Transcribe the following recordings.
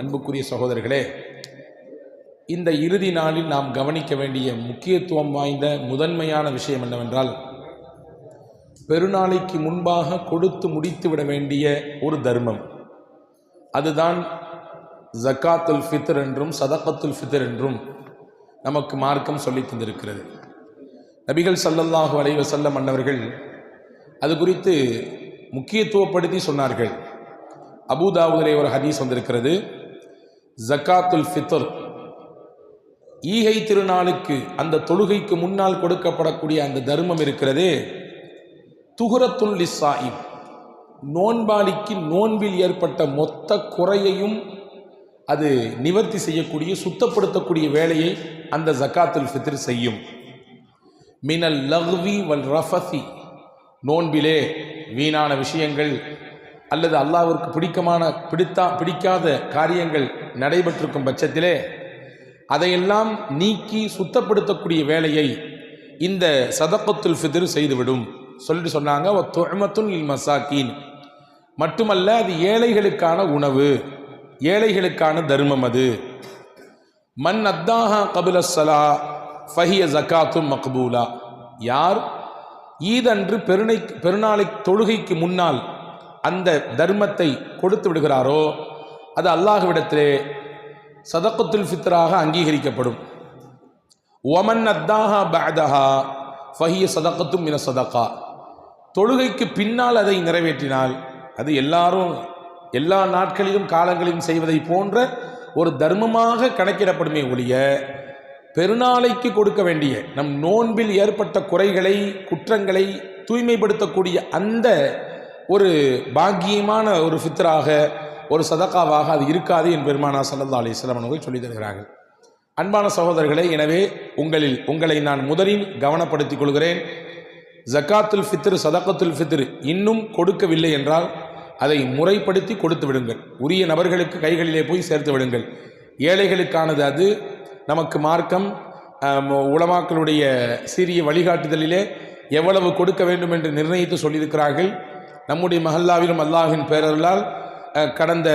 அன்புக்குரிய சகோதரர்களே இந்த இறுதி நாளில் நாம் கவனிக்க வேண்டிய முக்கியத்துவம் வாய்ந்த முதன்மையான விஷயம் என்னவென்றால் பெருநாளைக்கு முன்பாக கொடுத்து முடித்து விட வேண்டிய ஒரு தர்மம். அதுதான் ஜக்காத்துல் ஃபித்ர் என்றும் சதகத்துல் ஃபித்ர் என்றும் நமக்கு மார்க்கம் சொல்லி தந்திருக்கிறது. நபிகள் சல்லல்லாஹு அலைவ செல்ல மன்னவர்கள் அது குறித்து முக்கியத்துவப்படுத்தி சொன்னார்கள். அபூதாவுதிலே ஒரு ஹதீஸ் வந்திருக்கிறது. ஜக்காத்துல் ஃபித்ர். ஈகை திருநாளுக்கு அந்த தொழுகைக்கு முன்னால் கொடுக்கப்படக்கூடிய அந்த தர்மம் இருக்கிறதே. துகுரத்துல் லிஸ்ஸாயிம் நோன்பாளிக்கு நோன்பில் ஏற்பட்ட மொத்த குறையையும் அது நிவர்த்தி செய்யக்கூடிய சுத்தப்படுத்தக்கூடிய வேலையை அந்த ஜக்காத்துல் ஃபித்ர் செய்யும். மினல் லஹ்வி வல் ரஃபசி நோன்பிலே வீணான விஷயங்கள் அல்லது அல்லாவிற்கு பிடிக்கமான பிடித்தா பிடிக்காத காரியங்கள் நடைபெற்றிருக்கும் பட்சத்திலே அதையெல்லாம் நீக்கி சுத்தப்படுத்தக்கூடிய வேலையை இந்த சதக்கத்துல் ஃபிதிர் செய்துவிடும். சொல்லிட்டு சொன்னாங்க "வ துஅமத்துன் மசாக்கீன். மட்டுமல்ல அது ஏழைகளுக்கான உணவு ஏழைகளுக்கான தர்மம் அது. மன் அத்தாஹா கபில சலா ஃபஹிய ஜக்காத்தும் மக்பூலா. யார் ஈதன்று பெருணை பெருநாளை தொழுகைக்கு முன்னால் அந்த தர்மத்தை கொடுத்து விடுகிறாரோ அது அல்லாஹுவிடத்திலே சதக்குத்துல் ஃபித்ராக அங்கீகரிக்கப்படும். ஒமன் அத்தாஹா பஅதஹா ஃபஹிய சதக்கத்தும் மின சதக்கா. தொழுகைக்கு பின்னால் அதை நிறைவேற்றினால் அது எல்லாரும் எல்லா நாட்களிலும் காலங்களிலும் செய்வதை போன்ற ஒரு தர்மமாக கணக்கிடப்படுமே ஒழிய பெருநாளைக்கு கொடுக்க வேண்டிய நம் நோன்பில் ஏற்பட்ட குறைகளை குற்றங்களை தூய்மைப்படுத்தக்கூடிய அந்த ஒரு பாக்கியமான ஒரு ஃபித்ராக ஒரு சதக்காவாக அது இருக்காது என் பெருமானா சல்லா அலிஸ்லாம் அவர்கள் சொல்லி தருகிறார்கள். அன்பான சகோதரர்களே எனவே உங்களில் உங்களை நான் முதலில் கவனப்படுத்திக் கொள்கிறேன். ஜக்காத்துல் ஃபித்ர் சதக்கத்துல் ஃபித்ர் இன்னும் கொடுக்கவில்லை என்றால் அதை முறைப்படுத்தி கொடுத்து விடுங்கள். உரிய நபர்களுக்கு கைகளிலே போய் சேர்த்து விடுங்கள். ஏழைகளுக்கானது அது. நமக்கு மார்க்கம் உளமாக்களுடைய உலமாக்களுடைய சிறிய வழிகாட்டுதலிலே எவ்வளவு கொடுக்க வேண்டும் என்று நிர்ணயித்து சொல்லியிருக்கிறார்கள். நம்முடைய மஹல்லாவிலும் அல்லாஹின் பேரர்களால் கடந்த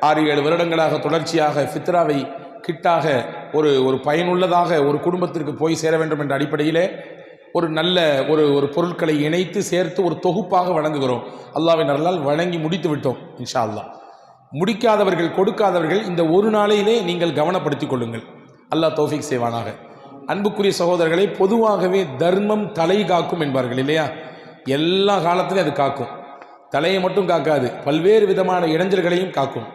ஆறு ஏழு வருடங்களாக தொடர்ச்சியாக ஃபித்ராவை கிட்டாக ஒரு ஒரு பயனுள்ளதாக ஒரு குடும்பத்திற்கு போய் சேர வேண்டும் என்ற அடிப்படையிலே ஒரு நல்ல ஒரு ஒரு பொருட்களை இணைத்து சேர்த்து ஒரு தொகுப்பாக வழங்குகிறோம். அல்லாவின் அருளால் வழங்கி முடித்து விட்டோம் இன்ஷா அல்லாஹ் முடிக்காதவர்கள் கொடுக்காதவர்கள் இந்த ஒரு நாளையிலே நீங்கள் கவனப்படுத்திக் கொள்ளுங்கள். அல்லாஹ் தோஃபிக் செய்வானாக. அன்புக்குரிய சகோதரர்களை பொதுவாகவே தர்மம் தலை காக்கும் என்பார்கள் இல்லையா? எல்லா காலத்திலும் அது காக்கும். தலையை மட்டும் காக்காது பல்வேறு விதமான இடைஞ்சல்களையும் காக்கும்.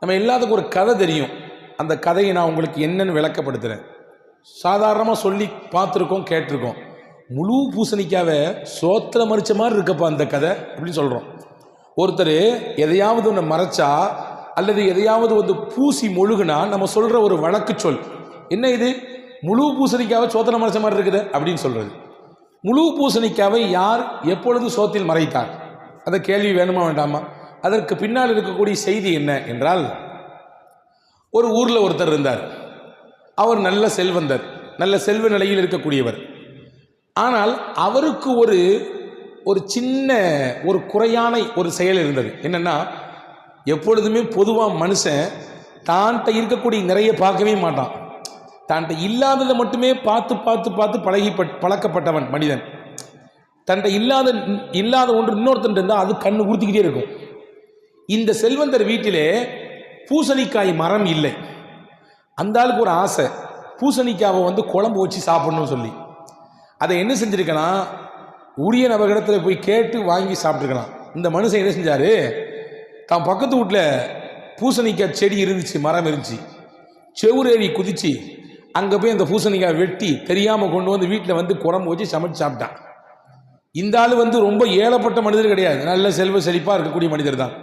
நம்ம எல்லாத்துக்கும் ஒரு கதை தெரியும். அந்த கதையை நான் உங்களுக்கு என்னன்னு விளக்கப்படுத்துகிறேன் சாதாரணமாக சொல்லி பார்த்துருக்கோம் கேட்டிருக்கோம். முழு பூசணிக்காவை சோத்திர மறிச்ச மாதிரி இருக்கப்பா அந்த கதை அப்படின்னு சொல்கிறோம் ஒருத்தர் எதையாவது ஒன்று மறைச்சா அல்லது எதையாவது வந்து பூசி மொழுகுனா நம்ம சொல்கிற ஒரு வழக்கு சொல். என்ன இது? முழு பூசணிக்காவை சோத்துல மறைச்ச மாதிரி இருக்குது அப்படின்னு சொல்கிறது முழு பூசணிக்காவை யார் எப்பொழுது சோத்தில் மறைத்தார்? அந்த கேள்வி வேணுமா வேண்டாமா? அதற்கு பின்னால் இருக்கக்கூடிய செய்தி என்ன என்றால் ஒரு ஊரில் ஒருத்தர் இருந்தார். அவர் நல்ல செல்வந்தர் நல்ல செல்வ நிலையில் இருக்கக்கூடியவர். ஆனால் அவருக்கு ஒரு ஒரு சின்ன ஒரு குறையான ஒரு செயல் இருந்தது. என்னென்னா எப்பொழுதுமே பொதுவாக மனுஷன் தான்கிட்ட இருக்கக்கூடிய நிறைய பார்க்கவே மாட்டான். தான்கிட்ட இல்லாததை மட்டுமே பார்த்து பார்த்து பார்த்து பழகி பழக்கப்பட்டவன் மனிதன். தன்கிட்ட இல்லாத இல்லாத ஒன்று இன்னொருத்தன் இருந்தால் அது கண்ணு உறுத்திக்கிட்டே இருக்கும். இந்த செல்வந்தர் வீட்டிலே பூசணிக்காய் மரம் இல்லை. அந்த ஆளுக்கு ஒரு ஆசை. பூசணிக்காவை வந்து குழம்பு வச்சு சாப்பிடணும்னு சொல்லி. அதை என்ன செஞ்சிருக்கலாம்? உரிய நபர்களிடத்தில் போய் கேட்டு வாங்கி சாப்பிட்ருக்கலாம் இந்த மனுஷன் என்ன செஞ்சார்? தான் பக்கத்து வீட்டில் பூசணிக்காய் செடி இருந்துச்சு மரம் இருந்துச்சு. செவுரேறி குதித்து அங்கே போய் அந்த பூசணிக்காய் வெட்டி தெரியாமல் கொண்டு வந்து வீட்டில் வந்து குழம்பு வச்சு சமைச்சு சாப்பிட்டான். இந்த ஆள் வந்து ரொம்ப ஏழப்பட்ட மனிதர் கிடையாது. நல்ல செல்வ செழிப்பாக இருக்கக்கூடிய மனிதர் தான்.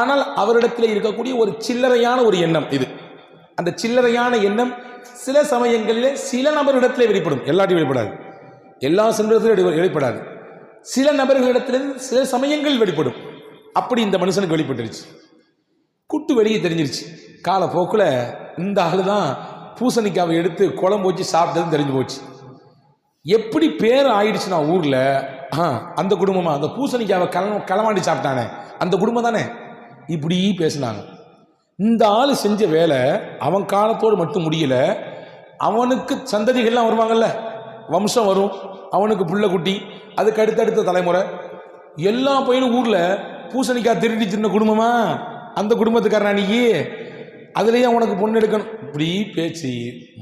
ஆனால் அவரிடத்தில் இருக்கக்கூடிய ஒரு சில்லறையான ஒரு எண்ணம் இது. அந்த சில்லறையான எண்ணம் சில சமயங்களில் சில நபர்களிடத்திலே வெளிப்படும். எல்லாத்தையும் வெளிப்படாது. எல்லா சந்தர்ப்பத்திலும் வெளிப்படாது. சில நபர்களிடத்திலிருந்து சில சமயங்கள் வெளிப்படும். அப்படி இந்த மனுஷனுக்கு வெளிப்பட்டுருச்சு. குட்டு வெளியே தெரிஞ்சிருச்சு. காலப்போக்கில் இந்த ஆள் தான் பூசணிக்காவை எடுத்து குழம்பு வச்சு சாப்பிட்டதுன்னு தெரிஞ்சு போச்சு. எப்படி பேர் ஆயிடுச்சுன்னா ஊரில் ஆ அந்த குடும்பமா? அந்த பூசணிக்காவை கல களவாண்டி சாப்பிட்டானே. அந்த குடும்பம் தானே? இப்படி பேசினாங்க. இந்த ஆள் செஞ்ச வேலை அவன் காலத்தோடு மட்டும் முடியல. அவனுக்கு சந்ததிகள்லாம் வருவாங்கல்ல. வம்சம் வரும். அவனுக்கு புள்ள குட்டி. அதுக்கு அடுத்தடுத்த தலைமுறை. எல்லா பையனும் ஊரில் பூசணிக்காய் திருடி தின்ன குடும்பமா? அந்த குடும்பத்துக்காரன் அன்னைக்கு அதுலேயே உனக்கு பொண்ணு எடுக்கணும். இப்படி பேச்சு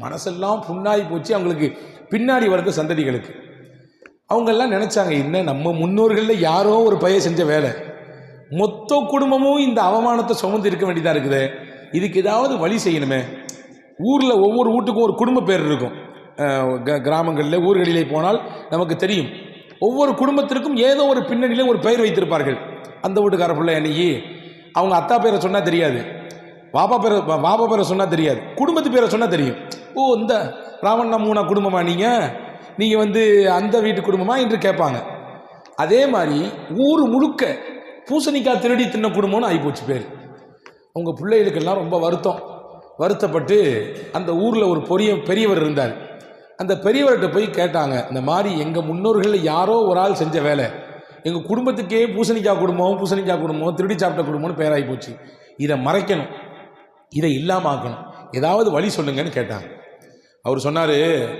மனசெல்லாம் புண்ணாகி போச்சு அவங்களுக்கு. பின்னாடி வரது சந்ததிகளுக்கு. அவங்கெல்லாம் நினச்சாங்க என்ன நம்ம முன்னோர்களில் யாரோ ஒரு பையன் செஞ்ச வேலை. மொத்த குடும்பமும் இந்த அவமானத்தை சுமந்து இருக்க வேண்டியதாக இருக்குது. இதுக்கு ஏதாவது வழி செய்யணுமே. ஊரில் ஒவ்வொரு வீட்டுக்கும் ஒரு குடும்ப பேர் இருக்கும். க- கிராமங்களில் ஊர்களிலே போனால் நமக்கு தெரியும். ஒவ்வொரு குடும்பத்திற்கும் ஏதோ ஒரு பின்னணியில் ஒரு பெயர் வைத்திருப்பார்கள். அந்த வீட்டுக்கார பிள்ளை அன்னைக்கு அவங்க அத்தா பேரை சொன்னால் தெரியாது. பாப்பா பேரை வா- பேரை சொன்னால் தெரியாது. குடும்பத்து பேரை சொன்னால் தெரியும். ஓ இந்த ராவண்ணா மூணா குடும்பமா நீங்கள் நீங்கள் வந்து அந்த வீட்டு குடும்பமா என்று கேட்பாங்க. அதே மாதிரி ஊர் முழுக்க பூசணிக்காய் திருடி தின்ன குடும்பம்னு ஆகிப்போச்சு பேர். அவங்க பிள்ளைகளுக்கெல்லாம் ரொம்ப வருத்தம். வருத்தப்பட்டு அந்த ஊரில் ஒரு பொரிய பெரியவர் இருந்தார். அந்த பெரியவர்கிட்ட போய் கேட்டாங்க இந்த மாதிரி எங்கள் முன்னோர்களில் யாரோ ஒரு ஆள் செஞ்ச வேலை. எங்கள் குடும்பத்துக்கே பூசணிக்காய் குடும்பம் பூசணிக்காய் குடும்பம் திருடி சாப்பிட்ட குடும்பம்னு பேராகி போச்சு. இதை மறைக்கணும். இதை இல்லாமல் ஆக்கணும். ஏதாவது வழி சொல்லுங்கன்னு கேட்டாங்க. அவர் சொன்னார்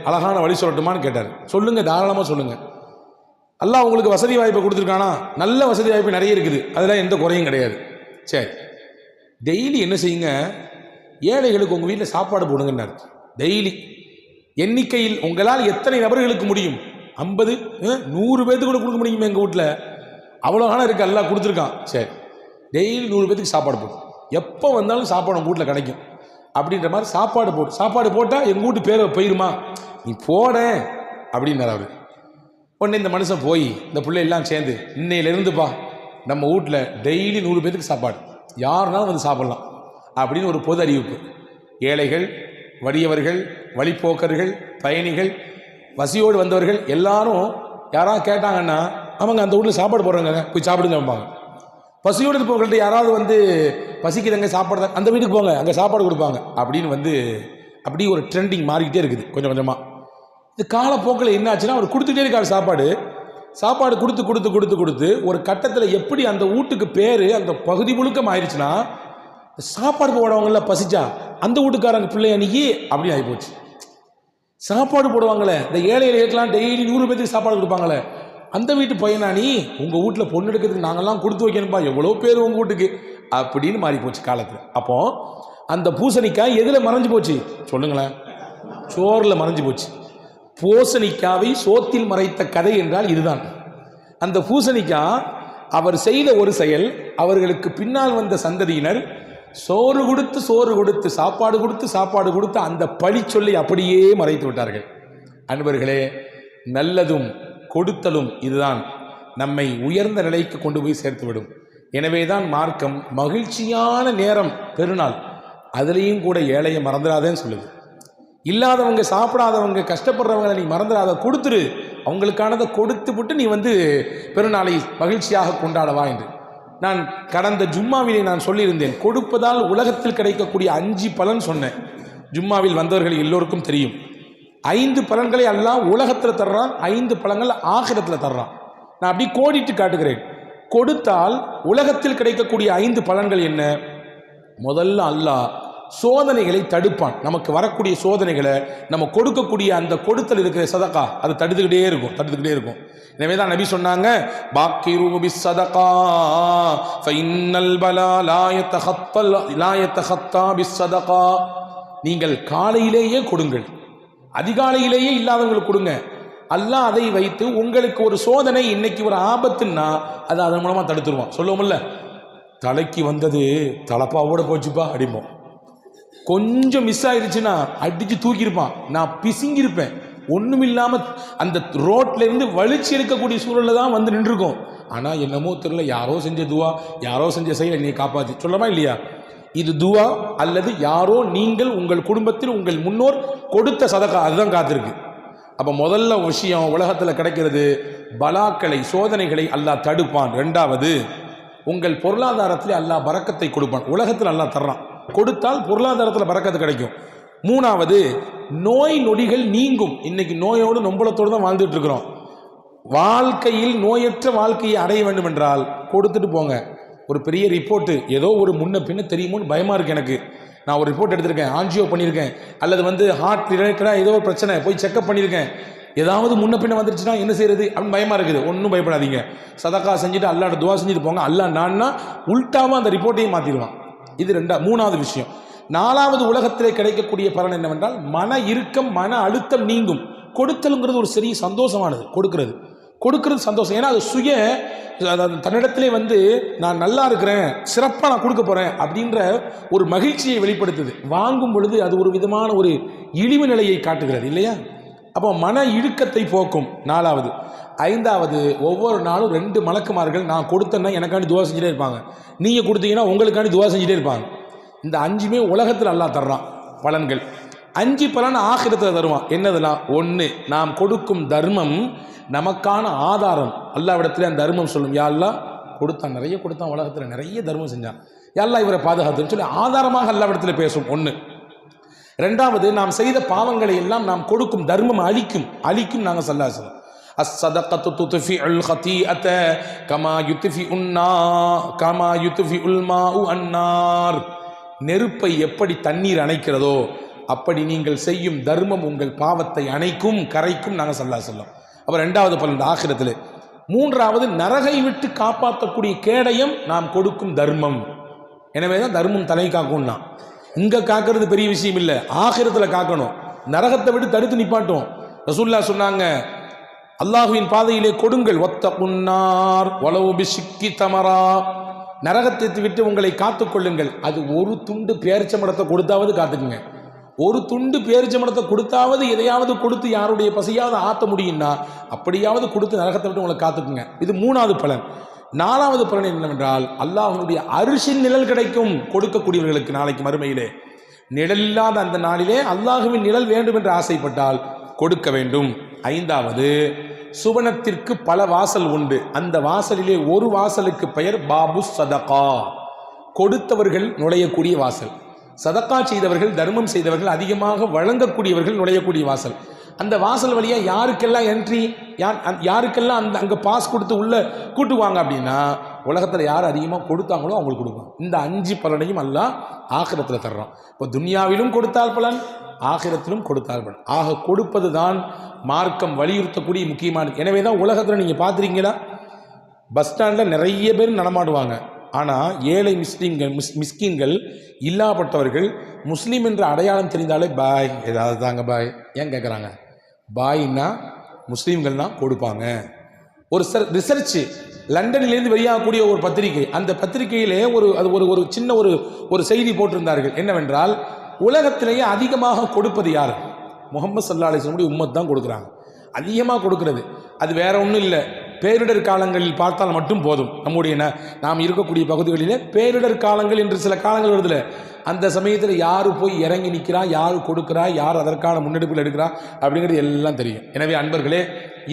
அழகான வழி சொல்லட்டுமான்னு கேட்டார். சொல்லுங்கள் தாராளமாக சொல்லுங்கள் அல்லாஹ் உங்களுக்கு வசதி வாய்ப்பை கொடுத்துருக்கானா? நல்ல வசதி வாய்ப்பு நிறைய இருக்குது. அதெல்லாம் எந்த குறையும் கிடையாது. சரி. டெய்லி என்ன செய்யுங்க? ஏழைகளுக்கு உங்கள் வீட்டில் சாப்பாடு போடுங்கன்னாரு டெய்லி. எண்ணிக்கையில் உங்களால் எத்தனை நபர்களுக்கு முடியும்? ஐம்பது நூறு பேர்த்துக்கு கூட கொடுக்க முடியுமே எங்கள் வீட்டில் அவ்வளோ காலம் இருக்குது எல்லாம் கொடுத்துருக்கான். சரி. டெய்லி நூறு பேர்த்துக்கு சாப்பாடு போடும் எப்போ வந்தாலும் சாப்பாடு உங்கள் வீட்டில் கிடைக்கும். அப்படின்ற மாதிரி சாப்பாடு போட்டு சாப்பாடு போட்டால் எங்கள் வீட்டு பேரை போயிருமா? நீ போட அப்படின்னார் அவர். உடனே இந்த மனுஷன் போய் இந்த பிள்ளை எல்லாம் சேர்ந்து இன்னையிலேருந்துப்பா நம்ம வீட்டில் டெய்லி நூறு பேருக்கு சாப்பாடு. யாருனாலும் வந்து சாப்பிட்லாம். அப்படின்னு ஒரு பொது அறிவிப்பு. ஏழைகள் வறியவர்கள் வழிப்போக்கர்கள் பயணிகள் வசியோடு வந்தவர்கள் எல்லாரும் யாராவது கேட்டாங்கன்னா அவங்க அந்த வீட்டில் சாப்பாடு போடுறாங்க போய் சாப்பிடுங்கம்பாங்க. பசியோடு இருப்பவங்கள்ட்ட யாராவது வந்து பசிக்குதுங்க சாப்பாடு தான் அந்த வீட்டுக்கு போங்க அங்கே சாப்பாடு கொடுப்பாங்க. அப்படின்னு வந்து அப்படி ஒரு ட்ரெண்டிங் மாறிக்கிட்டே இருக்குது கொஞ்சம் கொஞ்சமாக இது காலப்போக்கில் என்ன ஆச்சுன்னா அவர் கொடுத்துட்டே இருக்கார் சாப்பாடு. சாப்பாடு கொடுத்து கொடுத்து கொடுத்து கொடுத்து ஒரு கட்டத்தில் எப்படி அந்த வீட்டுக்கு பேர் அந்த பகுதி முழுக்கம் ஆயிடுச்சுன்னா சாப்பாடு போடுவாங்கல்ல பசிச்சா அந்த வீட்டுக்காரங்க பிள்ளை அன்னைக்கு அப்படி ஆகிப்போச்சு சாப்பாடு போடுவாங்களே இந்த ஏழைகளுக்கெல்லாம் டெய்லி நூறு பேர்த்துக்கு சாப்பாடு கொடுப்பாங்களே அந்த வீட்டு பையனா நீ? உங்கள் வீட்டில் பொண்ணு எடுக்கிறதுக்கு நாங்கள்லாம் கொடுத்து வைக்கணும்ப்பா எவ்வளோ பேர் உங்கள் வீட்டுக்கு? அப்படின்னு மாறி போச்சு காலத்தில். அப்போ அந்த பூசணிக்காய் எதில் மறைஞ்சு போச்சு? சொல்லுங்களேன். சோறில் மறைஞ்சு போச்சு. பூசணிக்காவை சோத்தில் மறைத்த கதை என்றால் இதுதான். அந்த பூசணிக்காய் அவர் செய்த ஒரு செயல் அவர்களுக்கு பின்னால் வந்த சந்ததியினர் சோறு கொடுத்து சோறு கொடுத்து சாப்பாடு கொடுத்து சாப்பாடு கொடுத்து அந்த பழி சொல்லி அப்படியே மறைத்து விட்டார்கள். அன்பர்களே நல்லதும் கொடுத்தலும் இதுதான். நம்மை உயர்ந்த நிலைக்கு கொண்டு போய் சேர்த்துவிடும். எனவேதான் மார்க்கம் மகிழ்ச்சியான நேரம் பெருநாள். அதுலேயும் கூட ஏழையை மறந்துடாதேன்னு சொல்லுது. இல்லாதவங்க சாப்பிடாதவங்க கஷ்டப்படுறவங்களை நீ மறந்துடாத கொடுத்துரு. அவங்களுக்கானதை கொடுத்து விட்டு நீ வந்து பெருநாளை மகிழ்ச்சியாக கொண்டாடவா என்று. நான் கடந்த ஜும்மாவிலே நான் சொல்லியிருந்தேன் கொடுப்பதால் உலகத்தில் கிடைக்கக்கூடிய அஞ்சு பலன் சொன்னேன். ஜும்மாவில் வந்தவர்கள் எல்லோருக்கும் தெரியும். ஐந்து பலன்களை எல்லாம் உலகத்தில் தர்றான் ஐந்து பலன்கள் ஆகிரத்தில் தர்றான். நான் அப்படி கோடிட்டு காட்டுகிறேன். கொடுத்தால் உலகத்தில் கிடைக்கக்கூடிய ஐந்து பலன்கள் என்ன? முதல்ல அல்லாஹ் சோதனைகளை தடுப்பான். நமக்கு வரக்கூடிய சோதனைகளை நம்ம கொடுக்கக்கூடிய அந்த கொடுத்தல் இருக்கிற சதக்கா அது தடுத்துக்கிட்டே இருக்கும் தடுத்துக்கிட்டே இருக்கும். எனவே தான் நபி சொன்னாங்க பாக்கி பிஸ் சதகா ஃபைன்னல் பலா லா யத்தஹத்தல் லா யத்தஹத்தா சதகா நீங்கள் காலையிலேயே கொடுங்கள். அதிகாலையிலேயே இல்லாதவங்களுக்கு கொடுங்க. அல்லாஹ் அதை வைத்து உங்களுக்கு ஒரு சோதனை இன்னைக்கு ஒரு ஆபத்துன்னா அது அதன் மூலமாக தடுத்துருவான். சொல்லுவோம்ல தலைக்கு வந்தது தலப்பாவோட போச்சுப்பா அடிப்போம். கொஞ்சம் மிஸ் ஆயிடுச்சுன்னா அடித்து தூக்கியிருப்பான். நான் பிசுங்கியிருப்பேன். ஒன்றும் இல்லாமல் அந்த ரோட்லேருந்து வலிச்சு எடுக்கக்கூடிய சூழலில் தான் வந்து நின்றுருக்கோம். ஆனால் என்னமோ தெரியல யாரோ செஞ்ச துவா யாரோ செஞ்ச செயலை நீ காப்பாற்றி சொல்லமா இல்லையா? இது துவா அல்லது யாரோ நீங்கள் உங்கள் குடும்பத்தில் உங்கள் முன்னோர் கொடுத்த சதகா அதுதான் காத்திருக்கு. அப்போ முதல்ல விஷயம் உலகத்தில் கிடைக்கிறது பலாக்களை சோதனைகளை அல்லாஹ் தடுப்பான். ரெண்டாவது உங்கள் பொருளாதாரத்தில் அல்லாஹ் பறக்கத்தை கொடுப்பான். உலகத்தில் அல்லாஹ் தர்றான். கொடுத்தால் பொருளாதாரத்தில் பறக்கத்து கிடைக்கும். மூணாவது நோய் நொடிகள் நீங்கும். இன்னைக்கு நோயோடு நொம்பலத்தோடு தான் வாழ்ந்துட்டு இருக்கிறோம். வாழ்க்கையில் நோயற்ற வாழ்க்கையை அடைய வேண்டும் என்றால் கொடுத்துட்டு போங்க. ஒரு பெரிய ரிப்போர்ட்டு ஏதோ ஒரு முன்ன பின்ன தெரியுமோன்னு பயமாக இருக்குது எனக்கு. நான் ஒரு ரிப்போர்ட் எடுத்திருக்கேன் ஆன்ஜியோ பண்ணியிருக்கேன் அல்லது வந்து ஹார்ட் ரிலேட்டடாக ஏதோ ஒரு பிரச்சனை போய் செக்அப் பண்ணியிருக்கேன். ஏதாவது முன்ன பின்ன வந்துருச்சுன்னா என்ன செய்யறது? அப்படின்னு பயமாக இருக்குது. ஒன்றும் பயப்படாதீங்க. சதக்கா செஞ்சுட்டு அல்லாட்ட துவா செஞ்சுட்டு போங்க. அல்லா நான்னா உள்டாமல் அந்த ரிப்போர்ட்டையும் மாற்றிடுவான் இது ரெண்டா மூணாவது விஷயம். நாலாவது உலகத்திலே கிடைக்கக்கூடிய பலன் என்னவென்றால் மன இறுக்கம் மன அழுத்தம் நீங்கும். கொடுத்தலுங்கிறது ஒரு சிறிய சந்தோஷமானது கொடுக்கிறது. கொடுக்கறது சந்தோஷம். ஏன்னா அது சுய தன்னிடத்திலே வந்து நான் நல்லா இருக்கிறேன் சிறப்பாக நான் கொடுக்க போகிறேன் அப்படின்ற ஒரு மகிழ்ச்சியை வெளிப்படுத்துது. வாங்கும் பொழுது அது ஒரு விதமான ஒரு இழிவு நிலையை காட்டுகிறது இல்லையா? அப்போ மன இழுக்கத்தை போக்கும். நாலாவது. ஐந்தாவது ஒவ்வொரு நாளும் ரெண்டு மலக்குமார்கள் நான் கொடுத்தேன்னா எனக்காண்டி துவா செஞ்சுட்டே இருப்பாங்க. நீங்கள் கொடுத்தீங்கன்னா உங்களுக்காண்டி துவா செஞ்சுட்டே இருப்பாங்க. இந்த அஞ்சுமே உலகத்தில் நல்லா தர்றான் பலன்கள். அஞ்சு பலன் ஆகிரத்தில் தருவான். என்னதெல்லாம் ஒன்று நாம் கொடுக்கும் தர்மம் நமக்கான ஆதாரம். அல்லாவிடத்துல அந்த தர்மம் சொல்லும். யா கொடுத்தான் நிறைய கொடுத்தான் உலகத்தில் நிறைய தர்மம் செஞ்சான். யா இவரை பாதுகாத்துன்னு சொல்லி ஆதாரமாக அல்லாவிடத்தில் பேசும். ஒன்று ரெண்டாவது நாம் செய்த பாவங்களை எல்லாம் நாம் கொடுக்கும் தர்மம் அழிக்கும். அழிக்கும் நாங்கள் சல்லாசலம் அஸ்ஸதகத்து துத்ஃபி அல் ஹதீஅத கமா யுத்ஃபி உன்னா கமா யுத்ஃபி உல்மாஉ அன்னார். நெருப்பை எப்படி தண்ணீர் அணைக்கிறதோ அப்படி நீங்கள் செய்யும் தர்மம் உங்கள் பாவத்தை அணைக்கும் கரைக்கும் நாங்கள் சல்லா சொல்லும் அப்போ ரெண்டாவது பலன் ஆகிரத்தில். மூன்றாவது நரகை விட்டு காப்பாற்றக்கூடிய கேடயம் நாம் கொடுக்கும் தர்மம். எனவே தான் தர்மம் தலை காக்கும்னா. இங்கே காக்கிறது பெரிய விஷயம் இல்லை. ஆகிரத்தில் காக்கணும். நரகத்தை விட்டு தடுத்து நிப்பாட்டும் ரசூல்லா சொன்னாங்க அல்லாஹுவின் பாதையிலே கொடுங்கள். ஒத்த புன்னார் வளவு சிக்கி தமரா. நரகத்தை விட்டு உங்களை காத்துக்கொள்ளுங்கள் அது ஒரு துண்டு பேரிச்சம்படத்தை கொடுத்தாவது காத்துக்குங்க. ஒரு துண்டு பேரிச்சம்படத்தை கொடுத்தாவது எதையாவது கொடுத்து யாருடைய பசியாவது ஆற்ற முடியும்னா அப்படியாவது கொடுத்து நரகத்தை விட்டு உங்களை காத்துக்குங்க. இது மூணாவது பலன். நாலாவது பலன் என்னவென்றால் அல்லாஹனுடைய அரிசின் நிழல் கிடைக்கும் கொடுக்கக்கூடியவர்களுக்கு நாளைக்கு மறுமையிலே. நிழல் இல்லாத அந்த நாளிலே அல்லாஹுவின் நிழல் வேண்டும் என்று ஆசைப்பட்டால் கொடுக்க வேண்டும். ஐந்தாவது சுவனத்திற்கு பல வாசல் உண்டு. அந்த வாசலிலே ஒரு வாசலுக்கு பெயர் பாபு சதகா. கொடுத்தவர்கள் நுழையக்கூடிய வாசல். சதக்கா செய்தவர்கள் தர்மம் செய்தவர்கள் அதிகமாக வழங்கக்கூடியவர்கள் நுழையக்கூடிய வாசல். அந்த வாசல் வழியாக யாருக்கெல்லாம் என்ட்ரி யார் யாருக்கெல்லாம் அந்த அங்கே பாஸ் கொடுத்து உள்ளே கூட்டுவாங்க அப்படின்னா உலகத்தில் யார் அதிகமாக கொடுத்தாங்களோ அவங்களுக்கு கொடுப்பாங்க. இந்த அஞ்சு பலனையும் எல்லாம் ஆகிரத்தில் தர்றோம் இப்போ துன்யாவிலும் கொடுத்தால் பலன் ஆகிரத்திலும் கொடுத்தால் பலன். ஆக கொடுப்பது தான் மார்க்கம் வலியுறுத்தக்கூடிய முக்கியமானது. எனவே தான் உலகத்தில் நீங்கள் பார்த்துருக்கீங்களா? பஸ் ஸ்டாண்டில் நிறைய பேர் நடமாடுவாங்க. ஆனால் ஏழை முஸ்லீம்கள் மிஸ் மிஸ்கின்கள் இல்லாப்பட்டவர்கள் முஸ்லீம் என்ற அடையாளம் தெரிந்தாலே பாய் ஏதாவது தாங்க பாய். ஏன் கேட்குறாங்க பாய்னா முஸ்லீம்கள்னா கொடுப்பாங்க. ஒரு சர் ரிசர்ச்சு லண்டனிலேருந்து வெளியாகக்கூடிய ஒரு பத்திரிகை அந்த பத்திரிகையிலே ஒரு அது ஒரு ஒரு சின்ன ஒரு ஒரு செய்தி போட்டிருந்தார்கள். என்னவென்றால் உலகத்திலேயே அதிகமாக கொடுப்பது யார்? முகமது சல்லா அலிஸ்லமுடைய உம்மத் தான் கொடுக்குறாங்க. அதிகமாக கொடுக்கறது. அது வேற ஒன்றும் இல்லை. பேரிடர் காலங்களில் பார்த்தால் மட்டும் போதும். நம்முடைய நாம் இருக்கக்கூடிய பகுதிகளிலே பேரிடர் காலங்கள் என்று சில காலங்கள் வருதுல. அந்த சமயத்தில் யார் போய் இறங்கி நிற்கிறா யார் கொடுக்குறா யார் அதற்கான முன்னெடுப்பில் எடுக்கிறா அப்படிங்கிறது எல்லாம் தெரியும். எனவே அன்பர்களே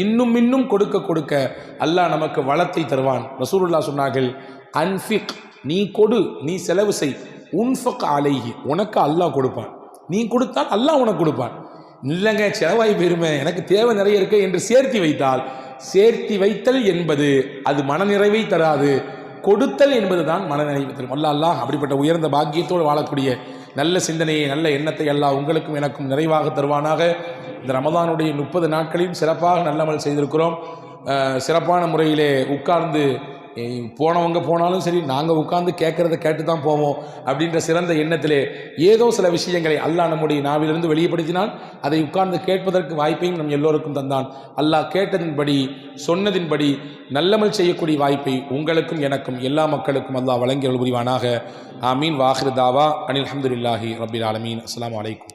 இன்னும் இன்னும் கொடுக்க கொடுக்க அல்லாஹ் நமக்கு வளத்தை தருவான். ரசூலுல்லா சொன்னார்கள் அன்ஃபிக் நீ கொடு நீ செலவு செய். உன்ஃபக் அலைகி உனக்கு அல்லாஹ் கொடுப்பான். நீ கொடுத்தால் அல்லாஹ் உனக்கு கொடுப்பான். இல்லைங்க செலவாய் பெருமை எனக்கு தேவை நிறைய இருக்கு என்று சேர்த்தி வைத்தால் சேர்த்தி வைத்தல் என்பது அது மனநிறைவை தராது. கொடுத்தல் என்பதுதான் மனநிறைவு தரும். அல்லா அல்லாஹ் அப்படிப்பட்ட உயர்ந்த பாக்கியத்தோடு வாழக்கூடிய நல்ல சிந்தனையை நல்ல எண்ணத்தை அல்லாஹ் உங்களுக்கும் எனக்கும் நிறைவாக தருவானாக. இந்த ரமதானுடைய முப்பது நாட்களையும் சிறப்பாக நல்லமல் செய்திருக்கிறோம். சிறப்பான முறையிலே உட்கார்ந்து போனவங்க போனாலும் சரி நாங்கள் உட்காந்து கேட்குறத கேட்டு தான் போவோம் அப்படின்ற சிறந்த எண்ணத்திலே ஏதோ சில விஷயங்களை அல்லாஹ் நம்முடைய நாவிலிருந்து வெளியப்படுத்தினால் அதை உட்கார்ந்து கேட்பதற்கு வாய்ப்பையும் நம் எல்லோருக்கும் தந்தான். அல்லாஹ் கேட்டதின்படி சொன்னதின்படி நல்லமல் செய்யக்கூடிய வாய்ப்பை உங்களுக்கும் எனக்கும் எல்லா மக்களுக்கும் அல்லாஹ் வழங்கிய புரிவானாக. ஆமீன். வாஹிர் தாவா. அனில் அஹமதுல்லாஹி ரபில் ஆலமீன். அஸ்லாம் அலைக்கும்.